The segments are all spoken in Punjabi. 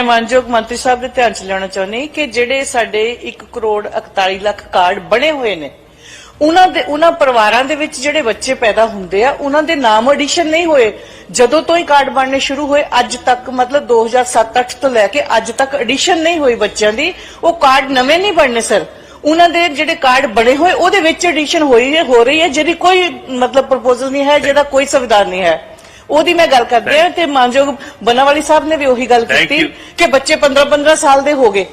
ਮੈਂ ਮਾਨਯੋਗ ਮੰਤਰੀ ਸਾਹਿਬ ਦੇ ਧਿਆਨ ਚ ਲਿਆਉਣਾ ਚਾਹੁੰਦੀ ਕਿ ਜਿਹੜੇ ਸਾਡੇ 1 ਕਰੋੜ 41 ਲੱਖ ਕਾਰਡ ਬਣੇ ਹੋਏ ਨੇ, ਉਹਨਾਂ ਦੇ, ਉਹਨਾਂ ਪਰਿਵਾਰਾਂ ਦੇ ਵਿੱਚ ਜਿਹੜੇ ਬੱਚੇ ਪੈਦਾ ਹੁੰਦੇ ਆ, ਉਹਨਾਂ ਦੇ ਨਾਮ ਐਡੀਸ਼ਨ ਨਹੀਂ ਹੋਏ। ਜਦੋਂ ਤੋਂ ਹੀ ਕਾਰਡ ਬਣਨੇ ਸ਼ੁਰੂ ਹੋਏ, ਅੱਜ ਤੱਕ ਮਤਲਬ 2007-8 ਤੋਂ ਲੈ ਕੇ ਅੱਜ ਤੱਕ ਐਡੀਸ਼ਨ ਨਹੀਂ ਹੋਈ ਬੱਚਿਆਂ ਦੀ। ਉਹ ਕਾਰਡ ਨਵੇਂ ਨਹੀਂ ਬਣਨੇ, ਸਰ। ਉਹਨਾਂ ਦੇ ਜਿਹੜੇ ਕਾਰਡ ਬਣੇ ਹੋਏ, ਉਹਦੇ ਵਿੱਚ ਐਡੀਸ਼ਨ ਹੋਈ ਹੈ, ਹੋ ਰਹੀ ਹੈ, ਜਿਹਦੀ ਕੋਈ ਮਤਲਬ ਪ੍ਰਪੋਜ਼ਲ ਨਹੀਂ ਹੈ, ਜਿਹਦਾ ਕੋਈ ਸੰਵਿਧਾਨ ਨਹੀਂ ਹੈ। ਉਹਦੀ ਮੈਂ ਗੱਲ ਕਰਦੀ ਹਾਂ ਤੇ ਮਾਨਯੋਗ ਬਨਾਵਾਲੀ ਸਾਹਿਬ ਨੇ ਵੀ ਉਹੀ ਗੱਲ Thank ਕੀਤੀ you. ਕਿ ਬੱਚੇ 15-15 ਸਾਲ ਦੇ ਹੋ ਗਏ।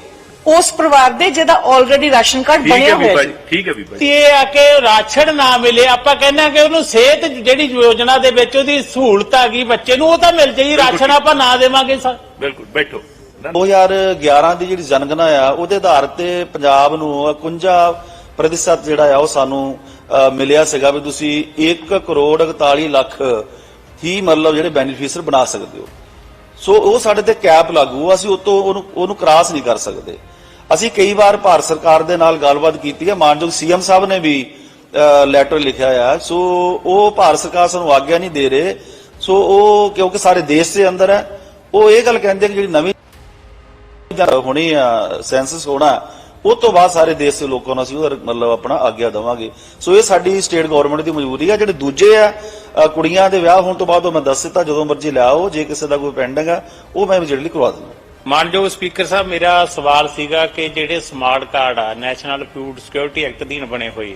ਉਸ ਪਰਿਵਾਰ ਦੇ ਜਿਹਦਾ ਆਲਰੇਡੀ ਰਾਸ਼ਨ ਕਾਰਡ ਠੀਕ ਹੈ ਬਣਿਆ ਹੋਇਆ ਬੀਬਾ ਜੀ ਜੀ ਠੀਕ ਹੈ ਬੀਬਾ ਜੀ। ਤੇ ਇਹ ਆ ਕਿ ਰਾਸ਼ਨ ਨਾ ਮਿਲੇ ਆਪਾਂ ਕਹਿੰਦੇ ਕਿ ਉਹਨੂੰ ਸਿਹਤ ਜਿਹੜੀ ਯੋਜਨਾ ਦੇ ਵਿੱਚ ਉਹਦੀ ਸਹੂਲਤ ਆ ਗਈ ਬੱਚੇ ਨੂੰ ਉਹ ਤਾਂ ਮਿਲ ਜਾਈ ਰਾਸ਼ਨ ਆਪਾਂ ਨਾ ਦੇਵਾਂਗੇ ਸਰ ਬਿਲਕੁਲ ਬੈਠੋ। 2011 ਦੀ ਜਿਹੜੀ ਜਨਗਣਨਾ ਆ ਉਹਦੇ ਆਧਾਰ ਤੇ ਪੰਜਾਬ ਨੂੰ 51 ਪ੍ਰਤੀਸ਼ਤ ਜਿਹੜਾ ਆ ਉਹ ਸਾਨੂੰ ਅ, ਮਿਲਿਆ ਸੀਗਾ ਵੀ ਤੁਸੀਂ 1 ਕਰੋੜ 41 ਲੱਖ ਹੀ ਮਤਲਬ ਜਿਹੜੇ ਬੈਨੀਫੀਸ਼ੀਅਰ ਬਣਾ ਸਕਦੇ ਹੋ। ਸੋ ਉਹ ਸਾਡੇ ਤੇ ਕੈਪ ਲਾਗੂ ਆ, ਅਸੀਂ ਉਹ ਉਹਨੂੰ ਉਹਨੂੰ ਕ੍ਰਾਸ ਨਹੀਂ ਕਰ ਸਕਦੇ। ਅਸੀਂ ਕਈ ਵਾਰ ਭਾਰਤ ਸਰਕਾਰ ਦੇ ਨਾਲ ਗੱਲਬਾਤ ਕੀਤੀ ਹੈ ਮਾਨਯੋਗ ਸੀਐਮ ਸਾਹਿਬ ਨੇ ਵੀ ਲੈਟਰ ਲਿਖਿਆ ਆ। ਸੋ ਉਹ ਭਾਰਤ ਸਰਕਾਰ ਸਾਨੂੰ ਆਗਿਆ ਨਹੀਂ ਦੇ ਰਹੇ। ਸੋ ਉਹ ਕਿਉਂਕਿ ਸਾਰੇ ਦੇਸ਼ ਦੇ ਅੰਦਰ ਹੈ ਉਹ ਇਹ ਗੱਲ ਕਹਿੰਦੇ ਕਿ ਜਿਹੜੀ ਨਵੀਂ ਹੋਣੀ ਆ ਸੈਂਸਸ ਹੋਣਾ ਉਹ ਤੋਂ ਬਾਅਦ ਸਾਰੇ ਦੇਸ਼ ਦੇ ਲੋਕਾਂ ਨੂੰ ਅਸੀਂ ਉਹਦਾ ਮਤਲਬ ਆਪਣਾ ਆਗਿਆ ਦੇਵਾਂਗੇ। ਸੋ ਇਹ ਸਾਡੀ ਸਟੇਟ ਗਵਰਨਮੈਂਟ ਦੀ ਮਜਬੂਰੀ ਆ, ਜਿਹੜੇ ਦੂਜੇ ਆ ਕੁੜੀਆਂ ਦੇ ਵਿਆਹ ਹੋਣ ਤੋਂ ਬਾਅਦ ਉਹ ਮੈਂ ਦੱਸ ਦਿੱਤਾ, ਜਦੋਂ ਮਰਜ਼ੀ ਲਿਆਓ ਜੇ ਕਿਸੇ ਦਾ ਕੋਈ ਪੈਂਡਿੰਗ ਆ ਉਹ ਮੈਂ ਇਮੀਡੀਏਟਲੀ ਕਰਵਾ ਦਿੰਦਾ। ਮਾਨਯੋਗ ਸਪੀਕਰ ਸਾਹਿਬ, ਮੇਰਾ ਸਵਾਲ ਸੀਗਾ ਕਿ ਜਿਹੜੇ ਸਮਾਰਟ ਕਾਰਡ ਆ ਨੈਸ਼ਨਲ ਫੂਡ ਸਿਕਿਉਰਿਟੀ ਐਕਟ ਅਧੀਨ ਬਣੇ ਹੋਏ,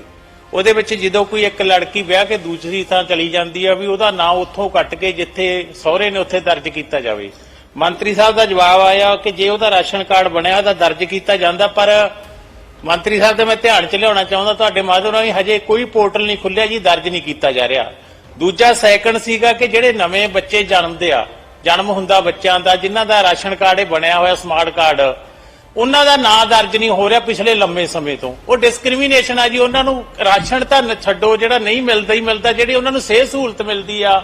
ਉਹਦੇ ਵਿੱਚ ਜਦੋਂ ਕੋਈ ਇੱਕ ਲੜਕੀ ਵਿਆਹ ਕੇ ਦੂਸਰੀ ਥਾਂ ਚਲੀ ਜਾਂਦੀ ਆ, ਵੀ ਉਹਦਾ ਨਾਂ ਉੱਥੋਂ ਕੱਟ ਕੇ ਜਿੱਥੇ ਸਹੁਰੇ ਨੇ ਉੱਥੇ ਦਰਜ ਕੀਤਾ ਜਾਵੇ ਮੰਤਰੀ ਸਾਹਿਬ ਦਾ ਜਵਾਬ ਆਇਆ ਕਿ ਜੇ ਉਹਦਾ ਰਾਸ਼ਨ ਕਾਰਡ ਬਣਿਆ, ਉਹਦਾ ਦਰਜ ਕੀਤਾ ਜਾਂਦਾ, ਪਰ ਮੰਤਰੀ ਸਾਹਿਬ ਦੇ ਮੈਂ ਧਿਆਨ ਚ ਲਿਆਉਣਾ ਚਾਹੁੰਦਾ, ਤੁਹਾਡੇ ਮਾਧਿਅਮ ਰਾਹੀਂ ਹਜੇ ਕੋਈ ਪੋਰਟਲ ਨਹੀਂ ਖੁੱਲਿਆ ਜੀ, ਦਰਜ ਨਹੀਂ ਕੀਤਾ ਜਾ ਰਿਹਾ। ਦੂਜਾ ਸੈਕੰਡ ਸੀਗਾ ਕਿ ਜਿਹੜੇ ਨਵੇਂ ਬੱਚੇ ਜਨਮਦੇ ਆ, ਜਨਮ ਹੁੰਦਾ ਬੱਚਿਆਂ ਦਾ, ਜਿਨ੍ਹਾਂ ਦਾ ਰਾਸ਼ਨ ਕਾਰਡ ਇਹ ਬਣਿਆ ਹੋਇਆ ਸਮਾਰਟ ਕਾਰਡ ਉਹਨਾਂ ਦਾ ਨਾਂ ਦਰਜ ਨਹੀਂ ਹੋ ਰਿਹਾ ਪਿਛਲੇ ਲੰਮੇ ਸਮੇਂ ਤੋਂ। ਉਹ ਡਿਸਕ੍ਰਿਮੀਨੇਸ਼ਨ ਆ ਜੀ, ਉਹਨਾਂ ਨੂੰ ਰਾਸ਼ਨ ਤਾਂ ਛੱਡੋ, ਜਿਹੜਾ ਨਹੀਂ ਮਿਲਦਾ ਹੀ ਮਿਲਦਾ, ਜਿਹੜੀ ਉਹਨਾਂ ਨੂੰ ਸਿਹਤ ਸਹੂਲਤ ਮਿਲਦੀ ਆ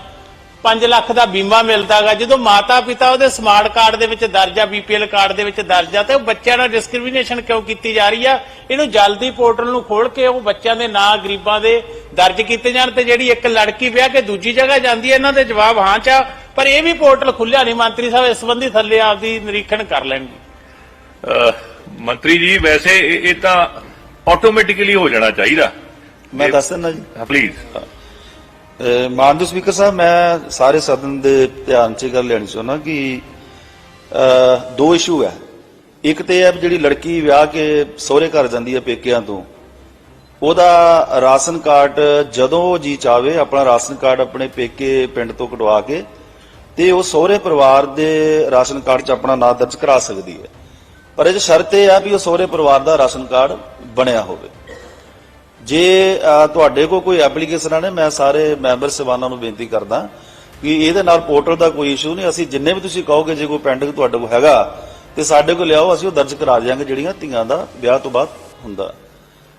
5 ਲੱਖ ਦਾ ਬੀਮਾ ਮਿਲਦਾਗਾ। ਜਦੋਂ ਮਾਤਾ ਪਿਤਾ ਉਹਦੇ ਸਮਾਰਟ ਕਾਰਡ ਦੇ ਵਿੱਚ ਦਰਜ ਆ ਬੀਪੀਐਲ ਕਾਰਡ ਦੇ ਵਿੱਚ ਦਰਜ ਆ ਤੇ ਉਹ ਬੱਚਿਆਂ ਨਾਲ ਡਿਸਕ੍ਰਿਮੀਨੇਸ਼ਨ ਕਿਉਂ ਕੀਤੀ ਜਾ ਰਹੀ ਆ? ਇਹਨੂੰ ਜਲਦੀ ਪੋਰਟਲ ਨੂੰ ਖੋਲ ਕੇ ਉਹ ਬੱਚਿਆਂ ਦੇ ਨਾਂ ਗਰੀਬਾਂ ਦੇ ਦਰਜ ਕੀਤੇ ਜਾਣ ਤੇ ਜਿਹੜੀ ਇੱਕ ਲੜਕੀ ਵਿਆਹ ਕੇ ਦੂਜੀ ਜਗ੍ਹਾ ਜਾਂਦੀ ਹੈ ਇਹਨਾਂ ਦੇ ਜਵਾਬ ਹਾਂ ਚ ਪਰ ਇਹ ਵੀ ਪੋਰਟਲ ਖੁੱਲਿਆ ਨਹੀਂ। ਮੰਤਰੀ ਸਾਹਿਬ ਇਸ ਸੰਬੰਧੀ ਥੱਲੇ ਆਪਦੀ ਨਿਰੀਖਣ ਕਰ ਲੈਣਗੇ। ਮੰਤਰੀ ਜੀ ਵੈਸੇ ਇਹ ਤਾਂ ਆਟੋਮੈਟਿਕਲੀ ਹੋ ਜਾਣਾ ਚਾਹੀਦਾ। ਮੈਂ ਦੱਸ ਦਿੰਦਾ ਜੀ। ਪਲੀਜ਼ ਮਾਨਯੋਗ ਸਪੀਕਰ ਸਾਹਿਬ, ਮੈਂ ਸਾਰੇ ਸਦਨ ਦੇ ਧਿਆਨ 'ਚ ਇਹ ਗੱਲ ਲੈਣੀ ਚਾਹੁੰਦਾ ਕਿ ਦੋ ਇਸ਼ੂ ਹੈ। ਇੱਕ ਤੇ ਇਹ ਹੈ ਜਿਹੜੀ ਲੜਕੀ ਵਿਆਹ ਕੇ ਸਹੁਰੇ ਘਰ ਜਾਂਦੀ ਹੈ ਪੇਕਿਆਂ ਤੋਂ, ਉਹਦਾ ਰਾਸ਼ਨ ਕਾਰਡ ਜਦੋਂ ਉਹ ਜੀ ਚਾਵੇ ਆਪਣਾ ਰਾਸ਼ਨ ਕਾਰਡ ਆਪਣੇ ਪੇਕੇ ਪਿੰਡ ਤੋਂ ਕਢਵਾ ਕੇ ਤੇ ਉਹ ਸਹੁਰੇ ਪਰਿਵਾਰ ਦੇ ਰਾਸ਼ਨ ਕਾਰਡ 'ਚ ਆਪਣਾ ਨਾਂ ਦਰਜ ਕਰਾ ਸਕਦੀ ਹੈ। ਪਰ ਇਹ ਸ਼ਰਤ ਇਹ ਹੈ ਵੀ ਉਹ ਸਹੁਰੇ ਪਰਿਵਾਰ ਦਾ ਰਾਸ਼ਨ ਕਾਰਡ ਬਣਿਆ ਹੋਵੇ। ਜੇ ਤੁਹਾਡੇ ਕੋਲ ਕੋਈ ਐਪਲੀਕੇਸ਼ਨ ਆਣੇ ਮੈਂ ਸਾਰੇ ਮੈਂਬਰ ਸਭਾਨਾਂ ਨੂੰ ਬੇਨਤੀ ਕਰਦਾ ਕਿ ਇਹਦੇ ਨਾਲ ਪੋਰਟਲ ਦਾ ਕੋਈ ਇਸ਼ੂ ਨਹੀਂ। ਅਸੀਂ ਜਿੰਨੇ ਵੀ ਤੁਸੀਂ ਕਹੋਗੇ, ਜੇ ਕੋਈ ਪੈਂਡਿੰਗ ਤੁਹਾਡੇ ਕੋਲ ਹੈਗਾ, ਤੇ ਸਾਡੇ ਕੋਲ ਲਿਆਓ, ਅਸੀਂ ਉਹ ਦਰਜ ਕਰਾ ਦਿਆਂਗੇ, ਜਿਹੜੀਆਂ ਧੀਆਂ ਦਾ ਵਿਆਹ ਤੋਂ ਬਾਅਦ ਹੁੰਦਾ।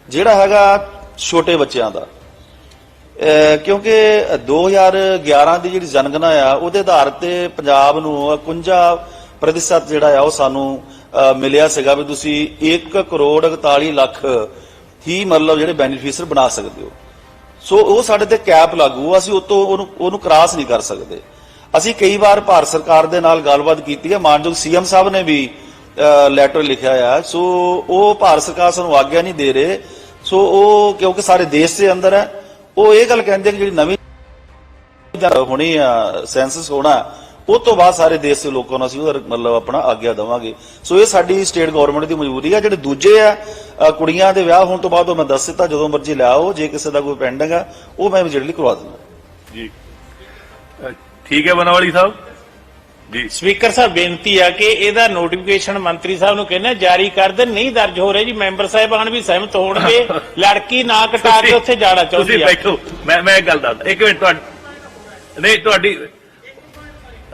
ਜਿਹੜਾ ਹੈਗਾ ਛੋਟੇ ਬੱਚਿਆਂ ਦਾ ਅਹ ਕਿਉਂਕਿ 2011 ਦੀ ਜਿਹੜੀ ਜਨਗਣਨਾ ਆ, ਉਹਦੇ ਆਧਾਰ ਤੇ ਪੰਜਾਬ ਨੂੰ 51 ਪ੍ਰਤੀਸ਼ਤ ਜਿਹੜਾ ਆ, ਉਹ ਸਾਨੂੰ ਮਿਲਿਆ ਸੀਗਾ ਵੀ ਤੁਸੀਂ 1 ਕਰੋੜ 41 ਲੱਖ ਹੀ ਮਤਲਬ ਜਿਹੜੇ ਬੈਨੀਫੀਸ਼ੀਅਰ ਬਣਾ ਸਕਦੇ ਹੋ। ਸੋ ਉਹ ਸਾਡੇ ਤੇ ਕੈਪ ਲਾਗੂ, ਅਸੀਂ ਉਹ ਉਹਨੂੰ ਉਹਨੂੰ ਕ੍ਰਾਸ ਨਹੀਂ ਕਰ ਸਕਦੇ। ਅਸੀਂ ਕਈ ਵਾਰ ਭਾਰਤ ਸਰਕਾਰ ਦੇ ਨਾਲ ਗੱਲਬਾਤ ਕੀਤੀ ਹੈ, ਮਾਨਯੋਗ ਸੀਐਮ ਸਾਹਿਬ ਨੇ ਵੀ ਲੈਟਰ ਲਿਖਿਆ ਆ। ਸੋ ਉਹ ਭਾਰਤ ਸਰਕਾਰ ਸਾਨੂੰ ਆਗਿਆ ਨਹੀਂ ਦੇ ਰਹੇ। ਸੋ ਉਹ ਕਿਉਂਕਿ ਸਾਰੇ ਦੇਸ਼ ਦੇ ਅੰਦਰ ਹੈ, ਉਹ ਇਹ ਗੱਲ ਕਹਿੰਦੇ ਕਿ ਜਿਹੜੀ ਨਵੀਂ ਹੋਣੀ ਆ ਸੈਂਸਸ ਹੋਣਾ ਉਹ ਤੋਂ ਬਾਅਦ ਸਾਰੇ ਦੇਸ਼ ਦੇ ਲੋਕਾਂ ਨੂੰ ਅਸੀਂ ਉਹਦਾ ਮਤਲਬ ਆਪਣਾ ਆਗਿਆ ਦੇਵਾਂਗੇ। ਸੋ ਇਹ ਸਾਡੀ ਸਟੇਟ ਗਵਰਨਮੈਂਟ ਦੀ ਮਜਬੂਰੀ ਆ। ਜਿਹੜੇ ਦੂਜੇ ਆ ਕੁੜੀਆਂ ਦੇ ਵਿਆਹ ਹੋਣ ਤੋਂ ਬਾਅਦ ਉਹ ਮੈਂ ਦੱਸ ਦਿੱਤਾ ਜਦੋਂ ਮਰਜ਼ੀ ਲਿਆਓ ਜੇ ਕਿਸੇ ਦਾ ਕੋਈ ਪੈਂਡਿੰਗ ਆ ਉਹ ਮੈਂ ਇਮੀਡੀਏਟਲੀ ਕਰਵਾ ਦਿੰਦਾ। ਜੀ। ਠੀਕ ਹੈ ਬਨਵਾਲੀ ਸਾਹਿਬ? ਜੀ। ਸਪੀਕਰ ਸਾਹਿਬ ਬੇਨਤੀ ਆ ਕਿ ਇਹਦਾ ਨੋਟੀਫਿਕੇਸ਼ਨ ਮੰਤਰੀ ਸਾਹਿਬ ਨੂੰ ਕਹਿੰਦੇ ਜਾਰੀ ਕਰ ਦੇਣ ਨਹੀਂ ਦਰਜ ਹੋ ਰਿਹਾ ਜੀ ਮੈਂਬਰ ਸਾਹਿਬਾਨ ਵੀ ਸਹਿਮਤ ਹੋਣਗੇ ਲੜਕੀ ਨਾ ਕਟਾ ਕੇ ਉੱਥੇ ਜਾਣਾ ਚਾਹੁੰਦੀ ਤੁਸੀਂ ਆ ਬੈਠੋ। ਮੈਂ ਮੈਂ ਇੱਕ ਗੱਲ ਦੱਸਦਾ। ਇੱਕ ਮਿੰਟ ਤੁਹਾਡੀ ਨਹੀਂ ਤੁਹਾਡੀ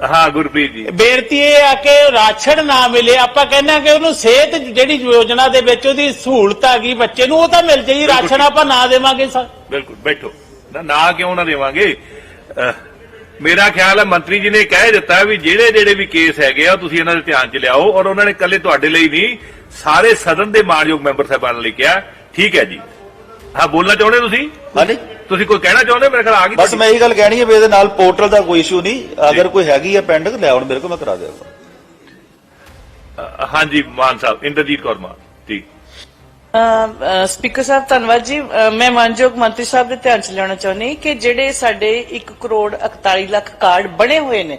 ਹਾਂ ਗੁਰਪ੍ਰੀਤ ਜੀ। ਬੇਨਤੀ ਇਹ ਆ ਕਿ ਰਾਸ਼ਨ ਨਾ ਮਿਲੇ ਆਪਾਂ ਕਹਿੰਦੇ ਕਿ ਉਹਨੂੰ ਸਿਹਤ ਜਿਹੜੀ ਯੋਜਨਾ ਦੇ ਵਿੱਚ ਉਹਦੀ ਸਹੂਲਤ ਆ ਗਈ ਬੱਚੇ ਨੂੰ ਉਹ ਤਾਂ ਮਿਲ ਜਾਈ ਰਾਸ਼ਨ ਆਪਾਂ ਨਾ ਦੇਵਾਂਗੇ ਸਰ। ਬਿਲਕੁਲ ਬੈਠੋ। ਨਾ ਕਿਉਂ ਨਾ ਦੇਵਾਂਗੇ? ਮੇਰਾ ਖਿਆਲ ਹੈ ਮੰਤਰੀ ਜੀ ਨੇ ਕਹਿ ਦਿੱਤਾ ਵੀ ਜਿਹੜੇ ਜਿਹੜੇ ਵੀ ਕੇਸ ਹੈਗੇ ਆ ਤੁਸੀਂ ਇਹਨਾਂ ਦੇ ਧਿਆਨ 'ਚ ਲਿਆਓ ਔਰ ਉਹਨਾਂ ਨੇ ਇਕੱਲੇ ਤੁਹਾਡੇ ਲਈ ਨਹੀਂ ਸਾਰੇ ਸਦਨ ਦੇ ਮਾਨਯੋਗ ਮੈਂਬਰ ਸਾਹਿਬਾਨ ਲਈ ਕਿਹਾ। ਠੀਕ ਹੈ ਜੀ। ਹਾਂ ਬੋਲਣਾ ਚਾਹੁੰਦੇ ਤੁਸੀਂ? ਹਾਂਜੀ। ਤੁਸੀਂ ਕੋਈ ਕਹਿਣਾ ਚਾਹੁੰਦੇ ਮੇਰੇ ਖਿਆਲ ਆ ਗਈ ਬਸ। ਮੈਂ ਇਹ ਗੱਲ ਕਹਿਣੀ ਹੈ ਵੀ ਇਹਦੇ ਨਾਲ ਪੋਰਟਲ ਦਾ ਕੋਈ ਇਸ਼ੂ ਨਹੀਂ। ਅਗਰ ਕੋਈ ਹੈਗੀ ਹੈ ਪੈਂਡਿੰਗ ਲਿਆਉਣ ਮੇਰੇ ਕੋਲ ਮੈਂ ਕਰਾ ਦਿਆਂਗਾ। ਹਾਂਜੀ ਮਾਨ ਸਾਹਿਬ ਇੰਦਰਜੀਤ ਕੌਰ ਮਾਨ ਅ, ਸਪੀਕਰ ਸਾਹਿਬ ਧੰਨਵਾਦ ਜੀ। ਮੈਂ ਮਾਨਯੋਗ ਮੰਤਰੀ ਸਾਹਿਬ ਦੇ ਧਿਆਨ ਚ ਲਿਆਉਣਾ ਚਾਹੁੰਦੀ ਕਿ ਜਿਹੜੇ ਸਾਡੇ 1 ਕਰੋੜ 41 ਲੱਖ ਕਾਰਡ ਬਣੇ ਹੋਏ ਨੇ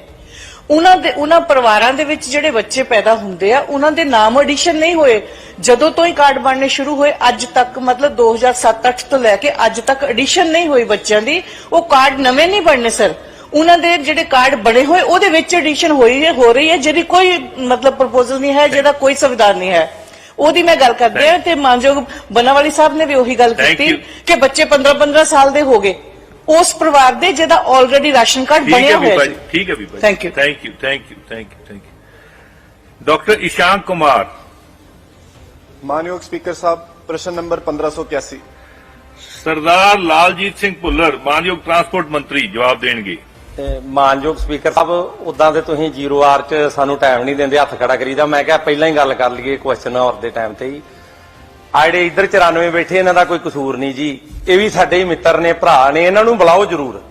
ਉਹਨਾਂ ਦੇ ਉਹਨਾਂ ਪਰਿਵਾਰਾਂ ਦੇ ਵਿੱਚ ਜਿਹੜੇ ਬੱਚੇ ਪੈਦਾ ਹੁੰਦੇ ਆ ਉਹਨਾਂ ਦੇ ਨਾਮ ਐਡੀਸ਼ਨ ਨਹੀਂ ਹੋਏ। ਜਦੋਂ ਤੋਂ ਹੀ ਕਾਰਡ ਬਣਨੇ ਸ਼ੁਰੂ ਹੋਏ ਅੱਜ ਤੱਕ ਮਤਲਬ 2007-8 ਤੋਂ ਲੈ ਕੇ ਅੱਜ ਤੱਕ ਐਡੀਸ਼ਨ ਨਹੀਂ ਹੋਈ ਬੱਚਿਆਂ ਦੀ ਉਹ ਕਾਰਡ ਨਵੇਂ ਨਹੀਂ ਬਣਨੇ ਸਰ ਉਹਨਾਂ ਦੇ ਜਿਹੜੇ ਕਾਰਡ ਬਣੇ ਹੋਏ ਉਹਦੇ ਵਿੱਚ ਐਡੀਸ਼ਨ ਹੋਈ ਹੈ ਹੋ ਰਹੀ ਹੈ ਜਿਹਦੀ ਕੋਈ ਮਤਲਬ ਪ੍ਰਪੋਜ਼ਲ ਨਹੀਂ ਹੈ ਜਿਹਦਾ ਕੋਈ ਸੰਵਿਧਾਨ ਨਹੀਂ ਹੈ। ਉਹਦੀ ਮੈਂ ਗੱਲ ਕਰਦੀ ਹਾਂ ਤੇ ਮਾਨਯੋਗ ਬਨਾਵਾਲੀ ਸਾਹਿਬ ਨੇ ਵੀ ਉਹੀ ਗੱਲ ਕੀਤੀ. ਕਿ ਬੱਚੇ 15-15 ਸਾਲ ਦੇ ਹੋ ਗਏ। ਉਸ ਪਰਿਵਾਰ ਦੇ ਜਿਹਦਾ ਆਲਰੇਡੀ ਰਾਸ਼ਨ ਕਾਰਡ ਹੈ ਬਣਿਆ ਹੋਇਆ ਜੀ ਠੀਕ ਹੈ ਬੀਬਾ Thank you. Thank you thank you thank you thank you doctor Ishank Kumar ਮਾਨਯੋਗ ਸਪੀਕਰ ਸਾਹਿਬ ਪ੍ਰਸ਼ਨ ਨੰਬਰ 1581 ਸਰਦਾਰ ਲਾਲਜੀਤ ਸਿੰਘ ਭੁੱਲਰ ਮਾਨਯੋਗ ਟਰਾਂਸਪੋਰਟ ਮੰਤਰੀ ਜਵਾਬ ਦੇਣਗੇ। ਮਾਨਯੋਗ ਸਪੀਕਰ ਸਾਹਿਬ ਉਦਾਂ ਤੇ ਤੁਸੀਂ ਜ਼ੀਰੋ ਆਰ ਚ ਸਾਨੂੰ ਟਾਈਮ ਨਹੀਂ ਦਿੰਦੇ ਹੱਥ ਖੜਾ ਕਰੀਦਾ। ਮੈਂ ਕਿਹਾ ਪਹਿਲਾਂ ਹੀ ਗੱਲ ਕਰ ਲਈਏ ਕੁਐਸਚਨ ਆਵਰ ਦੇ ਟਾਈਮ ਤੇ ਹੀ। ਆ ਜਿਹੜੇ ਇੱਧਰ 94 ਬੈਠੇ ਇਹਨਾਂ ਦਾ ਕੋਈ ਕਸੂਰ ਨਹੀਂ ਜੀ। ਇਹ ਵੀ ਸਾਡੇ ਹੀ ਮਿੱਤਰ ਨੇ ਭਰਾ ਨੇ ਇਹਨਾਂ ਨੂੰ ਬੁਲਾਓ ਜ਼ਰੂਰ।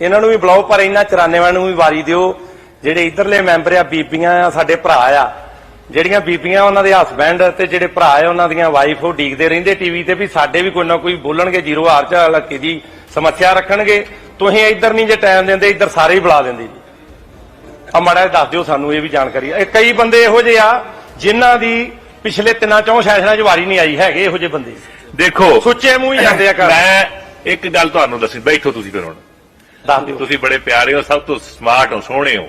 ਇਹਨਾਂ ਨੂੰ ਵੀ ਬੁਲਾਓ ਪਰ ਇਹਨਾਂ 94 ਨੂੰ ਵੀ ਵਾਰੀ ਦਿਓ। ਜਿਹੜੇ ਇੱਧਰਲੇ ਮੈਂਬਰ ਆ ਬੀਬੀਆਂ ਆ ਸਾਡੇ ਭਰਾ ਆ ਜਿਹੜੀਆਂ ਬੀਬੀਆਂ ਉਹਨਾਂ ਦੇ ਹਸਬੈਂਡ ਤੇ ਜਿਹੜੇ ਭਰਾ ਆ ਉਹਨਾਂ ਦੀਆਂ ਵਾਈਫ ਉਹ ਡੀਕਦੇ ਰਹਿੰਦੇ ਟੀਵੀ ਤੇ ਵੀ ਸਾਡੇ ਵੀ ਕੋਈ ਨਾ ਕੋਈ ਬੋਲਣਗੇ ਜ਼ੀਰੋ ਆਰ ਚ ਹਲਕੇ ਦੀ ਸਮੱਸਿਆ ਰੱਖਣਗੇ। ਤੁਸੀਂ ਇੱਧਰ ਨਹੀਂ ਜੇ ਟਾਈਮ ਦਿੰਦੇ ਇੱਧਰ ਸਾਰੇ ਹੀ ਬੁਲਾ ਦਿੰਦੇ ਜੀ। ਆ ਮਾੜਾ ਦੱਸ ਦਿਓ ਸਾਨੂੰ ਇਹ ਵੀ ਜਾਣਕਾਰੀ ਇਹ ਕਈ ਬੰਦੇ ਇਹੋ ਜਿਹੇ ਆ ਜਿਨ੍ਹਾਂ ਦੀ ਪਿਛਲੇ ਤਿੰਨਾਂ ਚੌਂ ਸੈਸ਼ਨਾਂ 'ਚ ਵਾਰੀ ਨਹੀਂ ਆਈ ਹੈਗੇ ਇਹੋ ਜਿਹੇ ਬੰਦੇ। ਦੇਖੋ ਸੁੱਚੇ ਮੂੰਹ ਹੀ ਜਾਂਦੇ ਆ ਘਰ। ਮੈਂ ਇੱਕ ਗੱਲ ਤੁਹਾਨੂੰ ਦੱਸੀ ਬੈਠੋ ਤੁਸੀਂ ਫਿਰ ਹੁਣ। ਦੱਸ ਦਿਓ। ਤੁਸੀਂ ਬੜੇ ਪਿਆਰੇ ਹੋ ਸਭ ਤੋਂ ਸਮਾਰਟ ਹੋ ਸੋਹਣੇ ਹੋ।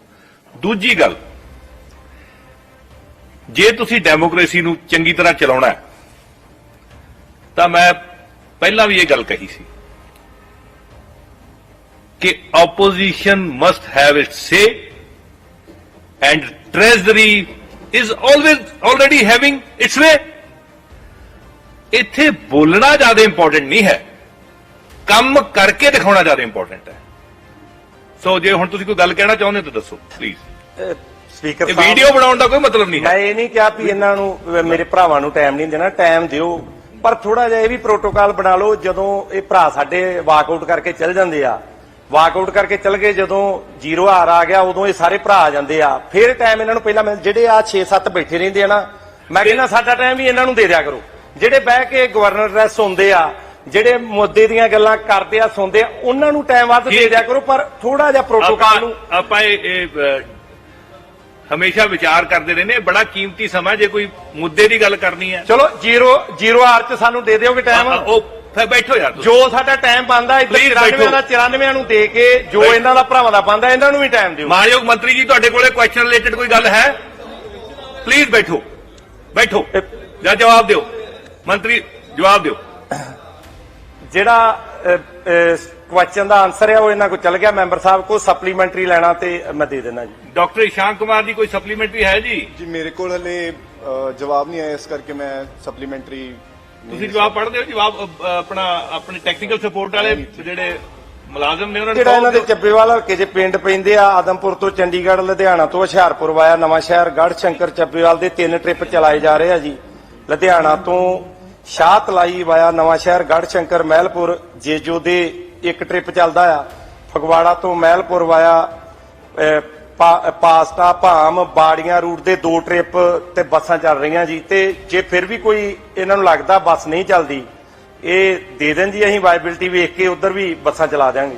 ਦੂਜੀ ਗੱਲ, ਜੇ ਤੁਸੀਂ ਡੈਮੋਕ੍ਰੇਸੀ ਨੂੰ ਚੰਗੀ ਤਰ੍ਹਾਂ ਚਲਾਉਣਾ ਤਾਂ ਮੈਂ ਪਹਿਲਾਂ ਵੀ ਇਹ ਗੱਲ ਕਹੀ ਸੀ ਕਿ opposition must have it say and treasury is always already having its way ਇੱਥੇ ਬੋਲਣਾ ਜ਼ਿਆਦਾ ਇੰਪੋਰਟੈਂਟ ਨਹੀਂ ਹੈ, ਕੰਮ ਕਰਕੇ ਦਿਖਾਉਣਾ ਜ਼ਿਆਦਾ ਇੰਪੋਰਟੈਂਟ ਹੈ। ਸੋ ਜੇ ਹੁਣ ਤੁਸੀਂ ਕੋਈ ਗੱਲ ਕਹਿਣਾ ਚਾਹੁੰਦੇ ਹੋ ਤਾਂ ਦੱਸੋ ਪਲੀਜ਼ ਸਪੀਕਰ ਇਹ ਵੀਡੀਓ ਬਣਾਉਣ ਦਾ ਕੋਈ ਮਤਲਬ ਨਹੀਂ ਮੈਂ ਹੈ ਇਹ ਨਹੀਂ ਕਿਹਾ ਵੀ ਇਹਨਾਂ ਨੂੰ ਮੇਰੇ ਭਰਾਵਾਂ ਨੂੰ ਟਾਈਮ ਨਹੀਂ ਦੇਣਾ ਟਾਈਮ ਦਿਓ। ਪਰ ਥੋੜਾ ਜਿਹਾ ਇਹ ਵੀ ਪ੍ਰੋਟੋਕਾਲ ਬਣਾ ਲਓ ਜਦੋਂ ਇਹ ਭਰਾ ਸਾਡੇ ਵਾਕਆਊਟ ਕਰਕੇ ਚੱਲ ਜਾਂਦੇ ਆ। ਵਾਕਆਊਟ ਕਰਕੇ ਚੱਲ ਗਏ ਜਦੋਂ ਜ਼ੀਰੋ ਹਾਰ ਆ ਗਿਆ ਉਦੋਂ ਇਹ ਸਾਰੇ ਭਰਾ ਆ ਜਾਂਦੇ ਆ। ਫਿਰ ਟਾਈਮ ਇਹਨਾਂ ਨੂੰ ਪਹਿਲਾਂ ਮਿਲ ਜਿਹੜੇ ਆ 6-7 ਬੈਠੇ ਰਹਿੰਦੇ ਆ ਨਾ ਮੈਂ ਕਹਿੰਦਾ ਸਾਡਾ ਟਾਈਮ ਵੀ ਇਹਨਾਂ ਨੂੰ ਦੇ ਦਿਆ ਕਰੋ। ਜਿਹੜੇ ਬਹਿ ਕੇ ਗਵਰਨਰ ਰੈਸ ਹੁੰਦੇ ਆ ਜਿਹੜੇ ਮੁੱਦੇ ਦੀਆਂ ਗੱਲਾਂ ਕਰਦੇ ਆ ਸੁਣਦੇ ਆ ਉਹਨਾਂ ਨੂੰ ਟਾਈਮ ਵੱਧ ਦੇ ਦਿਆ ਕਰੋ ਪਰ ਥੋੜਾ ਜਿਹਾ ਪ੍ਰੋਟੋਕਾਲ ਨੂੰ ਆਪਾਂ ਇਹ ਹਮੇਸ਼ਾ ਵਿਚਾਰ ਕਰਦੇ ਰਹਿੰਦੇ ਬੜਾ ਕੀਮਤੀ ਸਮਾਂ ਜੇ ਕੋਈ ਮੁੱਦੇ ਦੀ ਗੱਲ ਕਰਨੀ ਹੈ ਚਲੋ ਜ਼ੀਰੋ ਜ਼ੀਰੋ ਆਰ ਚ ਸਾਨੂੰ ਦੇ ਦਿਓਗੇ ਟਾਈਮ ਉਹ ਫਿਰ ਬੈਠੋ ਯਾਰ। ਜੋ ਸਾਡਾ ਟਾਈਮ ਬੰਦਾ ਇੱਧਰ Please 94 ਦਾ ਬੈਠੋ। 94 ਨੂੰ ਦੇ ਕੇ ਜੋ। ਇਹਨਾਂ ਦਾ ਭਰਾਵਾਂ ਦਾ ਬੰਦਾ ਇਹਨਾਂ ਨੂੰ ਵੀ ਟਾਈਮ ਦਿਓ। ਮਾਨਯੋਗ ਮੰਤਰੀ ਜੀ ਤੁਹਾਡੇ ਕੋਲੇ ਕੁਐਸਚਨ ਰਿਲੇਟਡ ਕੋਈ ਗੱਲ ਹੈ? ਪਲੀਜ਼ ਬੈਠੋ। ਬੈਠੋ। ਜਾਂ ਜਵਾਬ ਦਿਓ। ਮੰਤਰੀ ਜਵਾਬ ਦਿਓ। ਜਿਹੜਾ ਕੁਐਸਚਨ ਦਾ ਆਨਸਰ ਹੈ ਉਹ ਇਹਨਾਂ ਕੋਲ ਚੱਲ ਗਿਆ ਮੈਂਬਰ ਸਾਹਿਬ ਕੋ ਸਪਲੀਮੈਂਟਰੀ ਲੈਣਾ ਤੇ ਮੈਂ ਦੇ ਦੇਣਾ ਜੀ। ਡਾਕਟਰ ਇਸ਼ਾਂਕ ਕੁਮਾਰ ਜੀ ਕੋਈ ਸਪਲੀਮੈਂਟਰੀ ਹੈ ਜੀ? ਜੀ ਮੇਰੇ ਕੋਲ ਹਲੇ ਅ, ਜਵਾਬ ਨਹੀਂ ਆਇਆ ਇਸ ਕਰਕੇ ਮੈਂ ਸਪਲੀਮੈਂਟਰੀ ਤੁਸੀਂ ਜਵਾਬ ਪੜ੍ਹਦੇ ਹੋ ਜਵਾਬ ਅ, ਆਪਣਾ ਆਪਣੇ ਟੈਕਨੀਕਲ ਸਪੋਰਟ ਵਾਲੇ ਜਿਹੜੇ ਮੁਲਾਜ਼ਮ ਨੇ ਉਹਨਾਂ ਨੂੰ ਜਿਹੜਾ ਇਹਨਾਂ ਦੇ ਕਹੋ। ਚੱਬੇਵਾਲ ਹਲਕੇ 'ਚ ਪਿੰਡ ਪੈਂਦੇ ਆ ਆਦਮਪੁਰ ਤੋਂ ਚੰਡੀਗੜ੍ਹ ਲੁਧਿਆਣਾ ਤੋਂ ਹੁਸ਼ਿਆਰਪੁਰ ਵਾਇਆ ਨਵਾਂ ਸ਼ਹਿਰ ਗੜ੍ਹ ਸ਼ੰਕਰ ਚੱਬੇਵਾਲ ਦੇ ਤਿੰਨ ਟ੍ਰਿਪ ਚਲਾਏ ਜਾ ਰਹੇ ਆ ਜੀ। ਲੁਧਿਆਣਾ ਤੋਂ ਸ਼ਾਹਤਲਾਈ ਵਾਇਆ ਨਵਾਂ ਸ਼ਹਿਰ ਗੜ੍ਹ ਸ਼ੰਕਰ ਮਹਿਲਪੁਰ ਜੇਜੋ ਦੇ ਇੱਕ ਟ੍ਰਿਪ ਚੱਲਦਾ ਆ। ਫਗਵਾੜਾ ਤੋਂ ਮਹਿਲਪੁਰ ਵਾਇਆ ਪਾ- ਪਾਸਟਾ, ਭਾਮ, ਬਾੜੀਆਂ ਰੂਟ ਦੇ ਦੋ ਟ੍ਰਿਪ ਤੇ ਬੱਸਾਂ ਚੱਲ ਰਹੀਆਂ ਜੀ। ਤੇ ਜੇ ਫਿਰ ਵੀ ਕੋਈ ਇਹਨਾਂ ਨੂੰ ਲੱਗਦਾ ਬੱਸ ਨਹੀਂ ਚੱਲਦੀ, ਇਹ ਦੇ ਦੇਣ ਜੀ ਅਸੀਂ ਵਾਇਬਿਲਟੀ ਵੇਖ ਕੇ, ਉਧਰ ਵੀ ਬੱਸਾਂ ਚਲਾ ਦਿਆਂਗੇ।